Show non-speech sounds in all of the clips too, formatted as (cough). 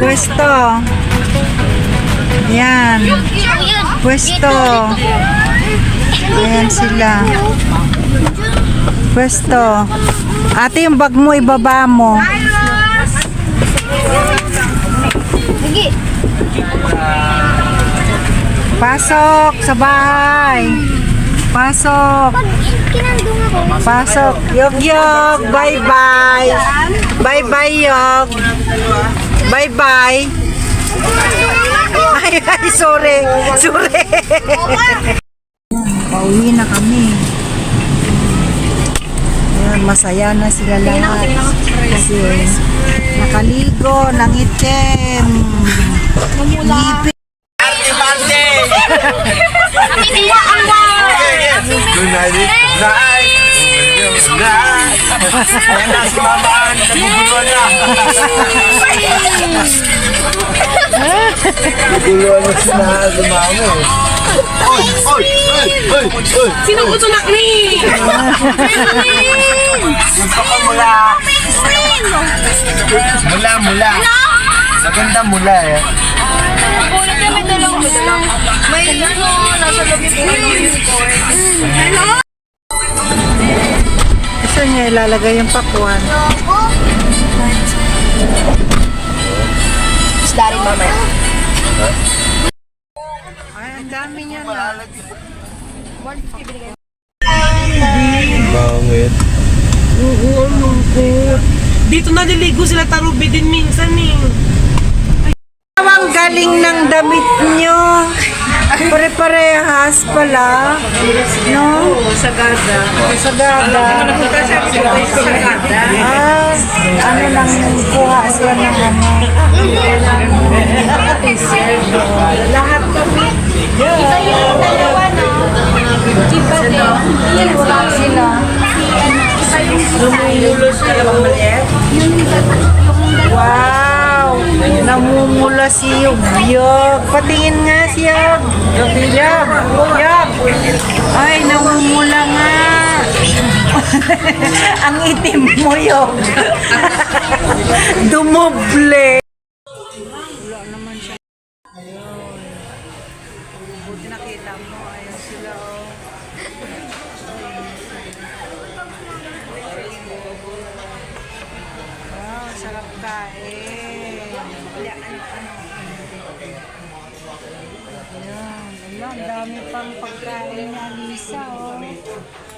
pwesto. Yan. Pwesto. Ayan sila. Pwesto. Ate, yung bag mo, ibaba mo. Pasok sa bahay. Pasok. Pag kinandong ako. Pasok. Yog, yog. Bye-bye. Bye-bye, yog. Bye-bye. Ay, ay, sorry. Sorry. Pauwi na kami. Ayan, masaya na sila lahat. Kasi nakaligo ng itim. Ngipin. Na ang Good night. Night. Night. Ayan na si Mama Naguguluhan na si na si Mama. Oy, oy, oy, oy, oy. Sino ko tunak ni? Gusto ko mula. Mula, mula. Maganda mula eh. Kulit kami dalawang May ano, nasa loob yung. Hello? Gusto niya ilalagay yung pakwan. Isda rin mamaya. Ay, ang niya na. Bangit. Dito naliligo sila tarubi din minsan eh. Ang galing ng damit nyo. Pare-parehas pala. No? Sagada. Sagada. Ah, ano lang yung kuha sila ng ano. Lahat kami. Ito yung dalawa, no? Iba din. Yan, wala sila. Wow! Namumula si Yog. Yog. Patingin nga si Yog. Yog. Yog. Yog. Ay, namumula nga. (laughs) Ang itim mo, Yog. (laughs) Dumoble. Ayan, ayan, dami pang pagkain ni Alisa, oh.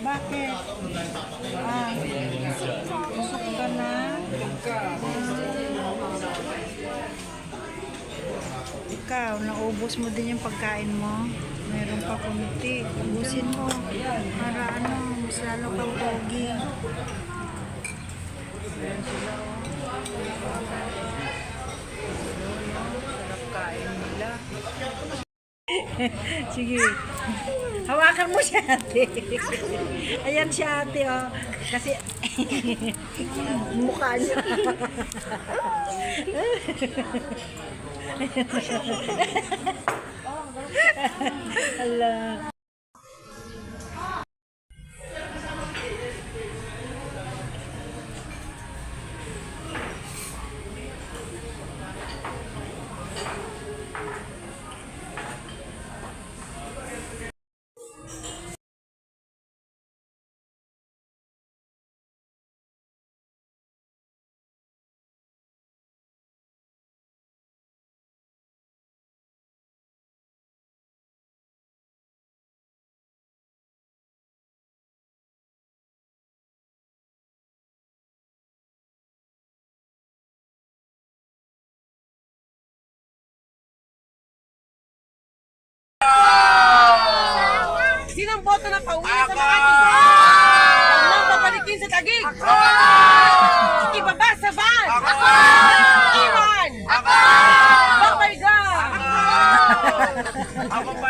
Bakit? Ah, busog ka na? Ikaw, naubos mo din yung pagkain mo? Meron pa kumiti. Ubusin mo. Para ano, mas lalo kang pogi. Sarap (laughs) Sige. Hawakan mo si ate. (laughs) Ayan si ate, oh. Kasi, (laughs) mukha niya. Hala.